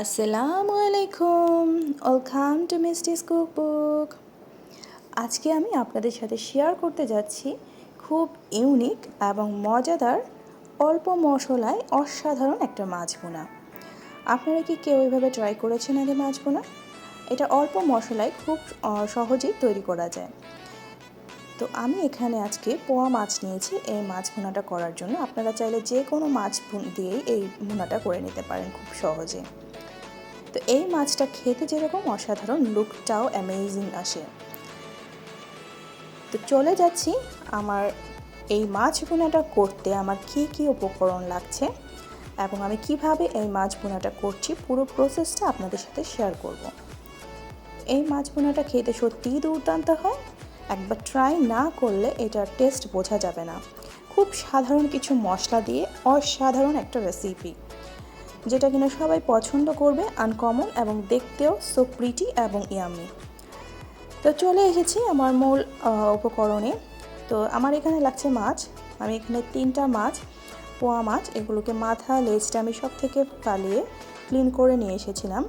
আসসালামু আলাইকুম। Welcome to মিস্টিস cookbook আজকে আমি আপনাদের সাথে শেয়ার করতে যাচ্ছি খুব ইউনিক এবং মজাদার অল্প মশলায় অসাধারণ একটা মাছ বোনা আপনারা কি কেউ এইভাবে ট্রাই করেছেন আগে মাছ বোনা এটা অল্প মশলায় খুব সহজেই তৈরি করা যায়। তো আমি এখানে আজকে পোয়া মাছ নিয়েছি। এই মাছ ভুনাটা করার জন্য আপনারা চাইলে যে কোনো মাছ দিয়েই এই ভুনাটা করে নিতে পারেন খুব সহজে। তো এই মাছটা খেতে যেরকম অসাধারণ লুকটাও অ্যামেজিং আসে। তো চলে যাচ্ছি আমার এই মাছ ভুনাটা করতে, আমার কি কি উপকরণ লাগছে এবং আমি কীভাবে এই মাছ ভুনাটা করছি, পুরো প্রসেসটা আপনাদের সাথে শেয়ার করব। এই মাছ ভুনাটা খেতে সত্যিই দুর্দান্ত হয়, একবার ট্রাই না করলে এটার টেস্ট বোঝা যাবে না। খুব সাধারণ কিছু মশলা দিয়ে অসাধারণ একটা রেসিপি যেটা কিনা সবাই পছন্দ করবে আনকমন এবং দেখতেও সো প্রিটি এবং ইয়ামি তো চলে এসেছি আমার মূল উপকরণে। তো আমার এখানে লাগছে মাছ। আমি এখানে তিনটা মাছ, পোয়া মাছ, এগুলোকে মাথা, লেজটা আমি সব থেকে পালিয়ে ক্লিন করে নিয়ে এসেছিলাম।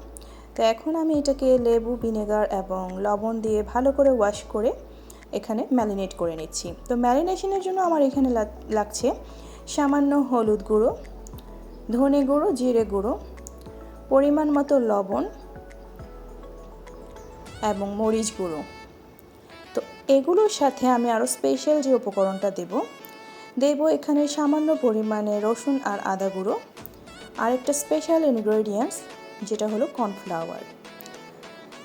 তো এখন আমি এটাকে লেবু, ভিনেগার এবং লবণ দিয়ে ভালো করে ওয়াশ করে এখানে ম্যারিনেট করে নিচ্ছি। তো ম্যারিনেশনের জন্য আমার এখানে লাগ- লাগছে সামান্য হলুদ গুঁড়ো। ধনে গুঁড়ো, জিরে গুঁড়ো, পরিমাণ মতো লবণ এবং মরিচ গুঁড়ো। তো এগুলোর সাথে আমি আরও স্পেশাল যে উপকরণটা দেব দেব এখানে সামান্য পরিমাণে রসুন আর আদা গুঁড়ো। আর একটা স্পেশাল ইনগ্রেডিয়েন্টস যেটা হলো কর্নফ্লাওয়ার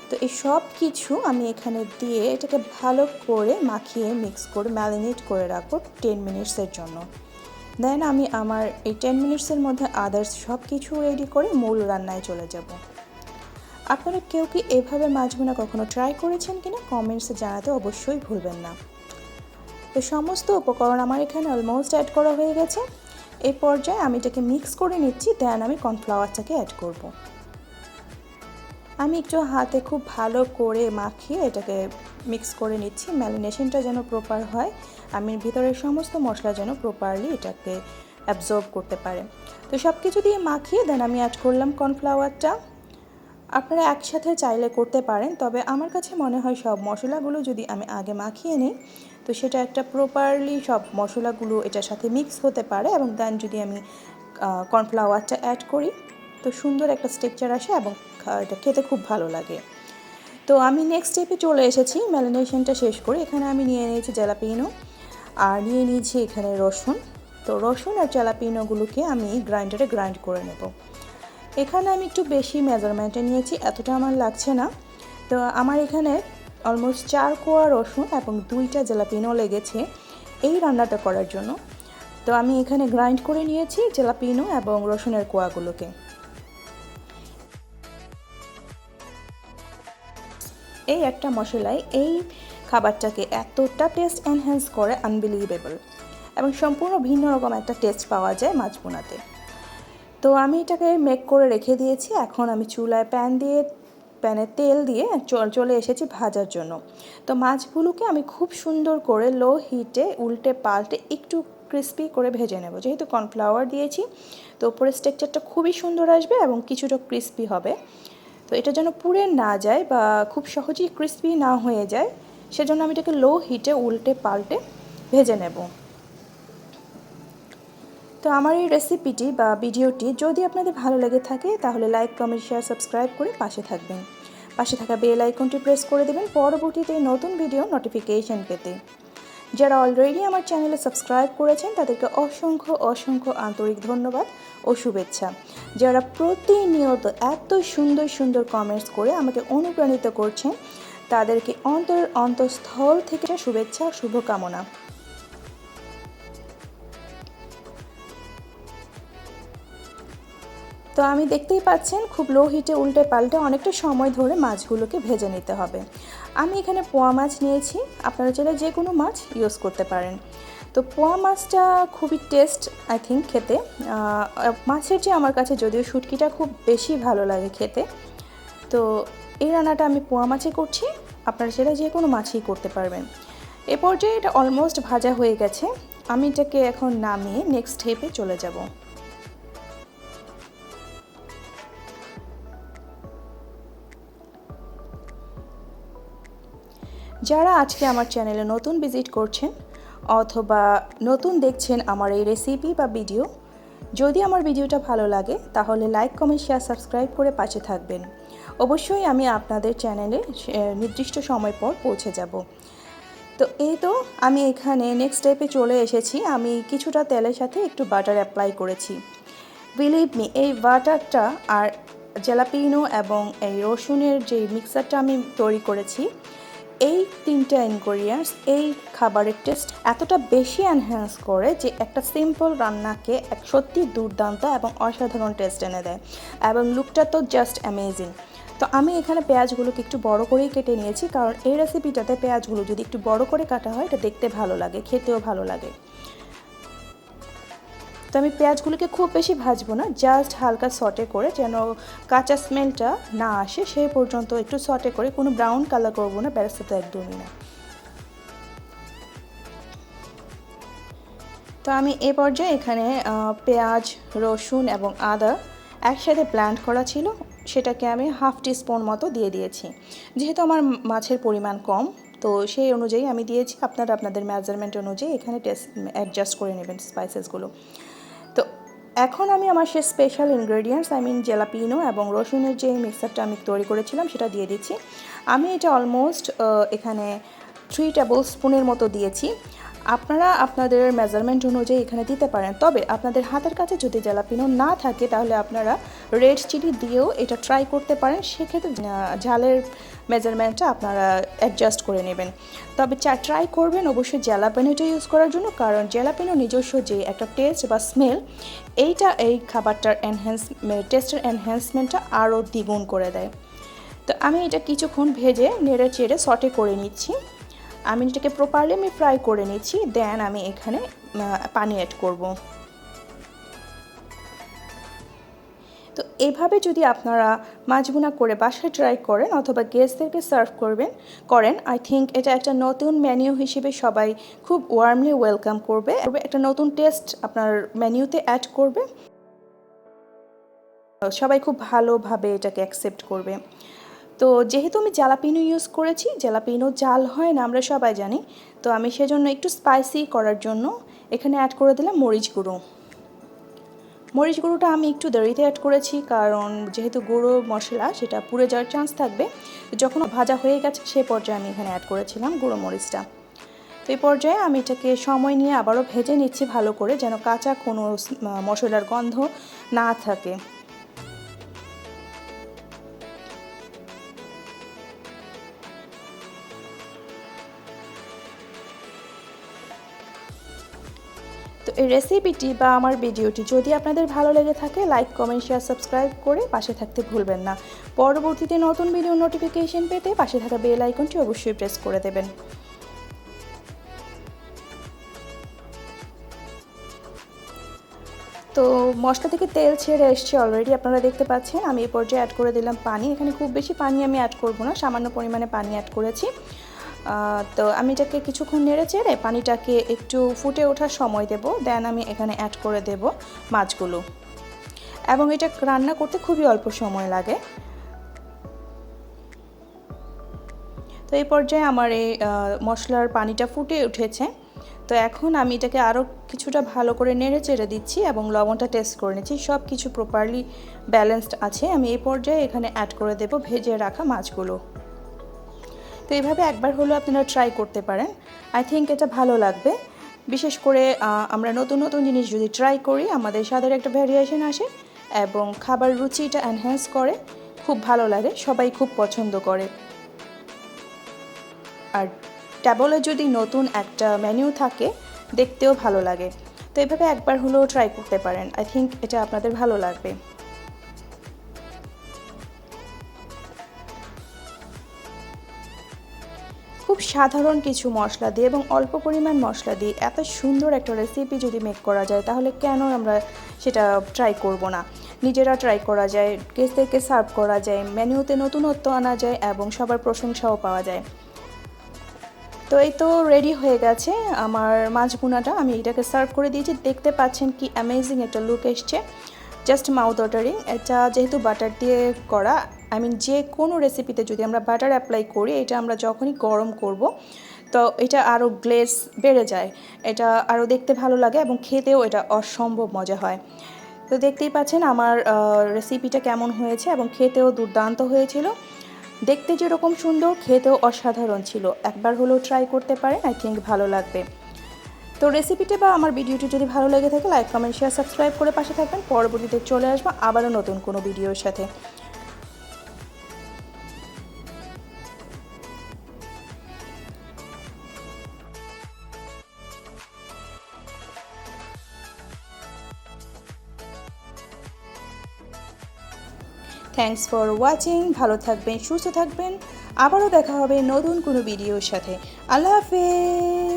তো এই সব কিছু আমি এখানে দিয়ে এটাকে ভালো করে মাখিয়ে মিক্স করে ম্যারিনেট করে রাখব টেন মিনিটসের জন্য। দেন আমি আমার এই টেন মিনিটসের মধ্যে আদার্স সব কিছু রেডি করে মূল রান্নায় চলে যাব। আপনারা কেউ কি এভাবে মাছ ভুনা কখনো ট্রাই করেছেন কিনা কমেন্টসে জানাতে অবশ্যই ভুলবেন না। তো সমস্ত উপকরণ আমার এখানে অলমোস্ট অ্যাড করা হয়ে গেছে। এই পর্যায়ে আমি এটাকে মিক্স করে নিচ্ছি দেন আমি কর্নফ্লাওয়ারটাকে অ্যাড করব। আমি একটু হাতে খুব ভালো করে মাখিয়ে এটাকে মিক্স করে নিচ্ছি। ম্যারিনেশনটা যেন প্রপার হয়। আমি ভিতরের সমস্ত মশলা যেন প্রপারলি এটাকে অ্যাবজর্ব করতে পারে। তো সব কিছু দিয়ে মাখিয়ে দেন আমি অ্যাড করলাম কর্নফ্লাওয়ারটা আপনারা একসাথে চাইলে করতে পারেন, তবে আমার কাছে মনে হয় সব মশলাগুলো যদি আমি আগে মাখিয়ে নিই, তো সেটা একটা প্রপারলি সব মশলাগুলো এটার সাথে মিক্স হতে পারে এবং দেন যদি আমি কর্নফ্লাওয়ারটা অ্যাড করি তো সুন্দর একটা স্ট্রাকচার আসে এবং এটা খেতে খুব ভালো লাগে। তো আমি নেক্সট স্টেপে চলে এসেছি ম্যারিনেশনটা শেষ করে। এখানে আমি নিয়ে নিয়েছি জ্যালাপিনো আর নিয়ে নিয়েছি এখানে রসুন। তো রসুন আর জ্যালাপিনোগুলোকে আমি গ্রাইন্ডারে গ্রাইন্ড করে নেব। এখানে আমি একটু বেশি মেজারমেন্টে নিয়েছি, এতটা আমার লাগছে না। তো আমার এখানে অলমোস্ট চার কোয়া রসুন এবং দুইটা জেলাপিনো লেগেছে এই রান্নাটা করার জন্য। তো আমি এখানে গ্রাইন্ড করে নিয়েছি জেলাপিনো এবং রসুনের কোয়াগুলোকে। এই একটা মশলাই এই খাবারটাকে এতটা টেস্ট এনহ্যান্স করে আনবিলিভেবল এবং সম্পূর্ণ ভিন্ন রকম একটা টেস্ট পাওয়া যায় মাছ বোনাতে তো আমি এটাকে মেক করে রেখে দিয়েছি। এখন আমি চুলায় প্যান দিয়ে প্যানে তেল দিয়ে চলে এসেছি ভাজার জন্য। তো মাছগুলোকে আমি খুব সুন্দর করে লো হিটে উল্টে পাল্টে একটু ক্রিস্পি করে ভেজে নেব। যেহেতু কর্নফ্লাওয়ার দিয়েছি, তো উপরের স্টেকচারটা খুবই সুন্দর আসবে এবং কিছুটা ক্রিস্পি হবে। তো এটা যেন পুড়ে না যায় বা খুব সহজেই ক্রিস্পি না হয়ে যায়, সেজন্য আমি এটাকে লো হিটে উল্টে পাল্টে ভেজে নেব। তো আমার এই রেসিপিটি বা ভিডিওটি যদি আপনাদের ভালো লেগে থাকে, তাহলে লাইক কমেন্ট শেয়ার সাবস্ক্রাইব করে পাশে থাকবেন। পাশে থাকা বেল আইকনটি প্রেস করে দেবেন। পরবর্তীতে নতুন ভিডিও নোটিফিকেশন পেতে। যারা অলরেডি আমার চ্যানেলে সাবস্ক্রাইব করেছেন, তাদেরকে অসংখ্য অসংখ্য আন্তরিক ধন্যবাদ ও শুভেচ্ছা। যারা প্রতিনিয়ত এত সুন্দর সুন্দর কমেন্টস করে আমাকে অনুপ্রাণিত করছেন, তাদেরকে অন্তর অন্তঃস্থল থেকে শুভেচ্ছা শুভকামনা। তো আমি দেখতেই পাচ্ছেন, খুব লো হিটে উল্টে পাল্টে অনেকটা সময় ধরে মাছগুলোকে ভেজে নিতে হবে। আমি এখানে পোয়া মাছ নিয়েছি, আপনারা চাইলে যে কোনো মাছ ইউজ করতে পারেন। তো পোয়া মাছটা খুবই টেস্ট আই থিঙ্ক খেতে। মাছের চেয়ে আমার কাছে যদিও শুটকিটা খুব বেশি ভালো লাগে খেতে, তো এই রান্নাটা আমি পোয়া মাছে করছি, আপনারা সেটা যে কোনো মাছই করতে পারবেন। এ পর্যায়ে এটা অলমোস্ট ভাজা হয়ে গেছে, আমি এটাকে এখন নামিয়ে নেক্সট স্টেপে চলে যাব। যারা আজকে আমার চ্যানেলে নতুন ভিজিট করছেন অথবা নতুন দেখছেন আমার এই রেসিপি বা ভিডিও যদি আমার ভিডিওটা ভালো লাগে, তাহলে লাইক কমেন্ট শেয়ার সাবস্ক্রাইব করে পাশে থাকবেন। অবশ্যই আমি আপনাদের চ্যানেলে নির্দিষ্ট সময় পর পৌঁছে যাব। তো এই তো আমি এখানে নেক্সট স্টেপে চলে এসেছি। আমি কিছুটা তেলের সাথে একটু বাটার অ্যাপ্লাই করেছি। বিলিভ মি এই বাটারটা আর জেলাপিনো এবং এই রসুনের যে মিক্সারটা আমি তৈরি করেছি এই তিনটা ইনগ্রিডিয়েন্টস এই খাবারের টেস্ট এতটা বেশি এনহ্যান্স করে যে একটা সিম্পল রান্নাকে এক সত্যি দুর্দান্ত এবং অসাধারণ টেস্ট এনে দেয়। এবং লুকটা তো জাস্ট অ্যামেজিং তো আমি এখানে পেঁয়াজগুলোকে একটু বড় করেই কেটে নিয়েছি, কারণ এই রেসিপিটাতে পেঁয়াজগুলো যদি একটু বড় করে কাটা হয়, এটা দেখতে ভালো লাগে, খেতেও ভালো লাগে। তো আমি পেঁয়াজগুলোকে খুব বেশি ভাজবো না জাস্ট হালকা সটে করে যেন কাঁচা স্মেলটা না আসে, সেই পর্যন্ত একটু সটে করে, কোনো ব্রাউন কালার করব না ব্যারেস্তা তো একদমই না। তো আমি এ পর্যায়ে এখানে পেঁয়াজ, রসুন এবং আদা একসাথে ব্ল্যান্ড করা ছিল, সেটাকে আমি হাফ টিস্পুন মতো দিয়ে দিয়েছি। যেহেতু আমার মাছের পরিমাণ কম, তো সেই অনুযায়ী আমি দিয়েছি, আপনারা আপনাদের মেজারমেন্ট অনুযায়ী এখানে টেস্ট অ্যাডজাস্ট করে নেবেন স্পাইসেসগুলো এখন আমি আমার সে special ingredients I mean jalapeno এবং রসুনের যে মিক্সারটা আমি তৈরি করেছিলাম সেটা দিয়ে দিচ্ছি। আমি এটা অলমোস্ট এখানে থ্রি টেবিল স্পুনের মতো দিয়েছি। আপনারা আপনাদের মেজারমেন্ট অনুযায়ী এখানে দিতে পারেন। তবে আপনাদের হাতের কাছে যদি জেলাপিনো না থাকে, তাহলে আপনারা রেড চিলি দিয়েও এটা ট্রাই করতে পারেন। সেক্ষেত্রে ঝালের মেজারমেন্টটা আপনারা অ্যাডজাস্ট করে নেবেন। তবে চা ট্রাই করবেন অবশ্যই জ্যালাপিনোটা ইউজ করার জন্য, কারণ জ্যালাপিনো নিজস্ব যে একটা টেস্ট বা স্মেল এইটা এই খাবারটার এনহ্যান্স টেস্টের এনহ্যান্সমেন্টটা আরও দ্বিগুণ করে দেয়। তো আমি এটা কিছুক্ষণ ভেজে, নেড়ে চেড়ে সটে করে নিচ্ছি। আমি এটাকে প্রপারলি আমি ফ্রাই করে নিচ্ছি দেন আমি এখানে পানি অ্যাড করব। তো এইভাবে যদি আপনারা মাছগুনা করে বাসায় ট্রাই করেন অথবা গেস্টদেরকে সার্ভ করবেন, করেন আই থিঙ্ক এটা একটা নতুন মেনু হিসেবে সবাই খুব ওয়ার্মলি ওয়েলকাম করবে। একটা নতুন টেস্ট আপনার মেনুতে অ্যাড করবে। সবাই খুব ভালোভাবে এটাকে অ্যাকসেপ্ট করবে। তো যেহেতু আমি জ্বালাপিনো ইউজ করেছি জ্বালাপিনো জাল হয় না, আমরা সবাই জানি। তো আমি সেজন্য একটু স্পাইসি করার জন্য এখানে অ্যাড করে দিলাম মরিচ গুঁড়ো। মরিচ গুঁড়োটা আমি একটু দেরিতে অ্যাড করেছি কারণ যেহেতু গুঁড়ো মশলা, সেটা পুড়ে যাওয়ার চান্স থাকবে। যখন ভাজা হয়ে গেছে, সে পর্যায়ে আমি এখানে অ্যাড করেছিলাম গুঁড়ো মরিচটা। তো এই পর্যায়ে আমি এটাকে সময় নিয়ে আবারও ভেজে নিচ্ছি ভালো করে, যেন কাঁচা কোনো মশলার গন্ধ না থাকে। রেসিপিটি বা আমার ভিডিওটি যদি আপনাদের ভালো লেগে থাকে লাইক কমেন্ট শেয়ার সাবস্ক্রাইব করে পাশে থাকতে ভুলবেন না। পরবর্তীতে নতুন ভিডিও নোটিফিকেশন পেতে পাশে থাকা বেল আইকনটি অবশ্যই প্রেস করে দেবেন। তো মশলা থেকে তেল ছেড়ে এসছে অলরেডি আপনারা দেখতে পাচ্ছেন। আমি এই পর্যায়ে অ্যাড করে দিলাম পানি। এখানে খুব বেশি পানি আমি অ্যাড করব না, সামান্য পরিমাণে পানি অ্যাড করেছি। তো আমি এটাকে কিছুক্ষণ নেড়ে চেড়ে পানিটাকে একটু ফুটে ওঠার সময় দেব। দেন আমি এখানে অ্যাড করে দেব মাছগুলো। এবং এটা রান্না করতে খুবই অল্প সময় লাগে। তো এই পর্যায়ে আমার এই মশলার পানিটা ফুটে উঠেছে। তো এখন আমি এটাকে আরও কিছুটা ভালো করে নেড়ে চেড়ে দিচ্ছি এবং লবণটা টেস্ট করে নিচ্ছি। সব কিছু প্রপারলি ব্যালেন্সড আছে। আমি এই পর্যায়ে এখানে অ্যাড করে দেব ভেজে রাখা মাছগুলো। তো এইভাবে একবার হলেও আপনারা ট্রাই করতে পারেন। আই থিঙ্ক এটা ভালো লাগবে। বিশেষ করে আমরা নতুন নতুন জিনিস যদি ট্রাই করি, আমাদের স্বাদের একটা ভ্যারিয়েশন আসে এবং খাবার রুচিটা এনহ্যান্স করে। খুব ভালো লাগে, সবাই খুব পছন্দ করে। আর ট্যাবলে যদি নতুন একটা মেনু থাকে, দেখতেও ভালো লাগে। তো এভাবে একবার হলেও ট্রাই করতে পারেন। আই থিঙ্ক এটা আপনাদের ভালো লাগবে। খুব সাধারণ কিছু মশলা দিয়ে এবং অল্প পরিমাণ মশলা দিয়ে এত সুন্দর একটা রেসিপি যদি মেক করা যায়, তাহলে কেন আমরা সেটা ট্রাই করব না? নিজেরা ট্রাই করা যায় গেস্টদেরকে সার্ভ করা যায় মেনুতে নতুনত্ব আনা যায় এবং সবার প্রশংসাও পাওয়া যায়। তো এই তো রেডি হয়ে গেছে আমার মাছ ভুনাটা। আমি এটাকে সার্ভ করে দিয়েছি। দেখতে পাচ্ছেন কি অ্যামেজিং একটা লুক এসছে। জাস্ট মাউথ ওয়াটারিং এটা যেহেতু বাটার দিয়ে করা আই মিন যে কোনো রেসিপিতে যদি আমরা বাটার অ্যাপ্লাই করি, এটা আমরা যখনই গরম করব, তো এটা আরও গ্লেস বেড়ে যায়। এটা আরও দেখতে ভালো লাগে এবং খেতেও এটা অসম্ভব মজা হয়। তো দেখতেই পাচ্ছেন আমার রেসিপিটা কেমন হয়েছে এবং খেতেও দুর্দান্ত হয়েছিল। দেখতে যেরকম সুন্দর, খেতেও অসাধারণ ছিল। একবার হলেও ট্রাই করতে পারেন আই থিঙ্ক ভালো লাগবে। তো রেসিপিটা বা আমার ভিডিওটি যদি ভালো লেগে থাকে লাইক কমেন্ট শেয়ার সাবস্ক্রাইব করে পাশে থাকবেন। পরবর্তীতে চলে আসব আবারও নতুন কোনো ভিডিওর সাথে। থ্যাংকস ফর ওয়াচিং ভালো থাকবেন, সুস্থ থাকবেন, আবারও দেখা হবে নতুন কোনো ভিডিওর সাথে। আল্লাহ হাফেজ!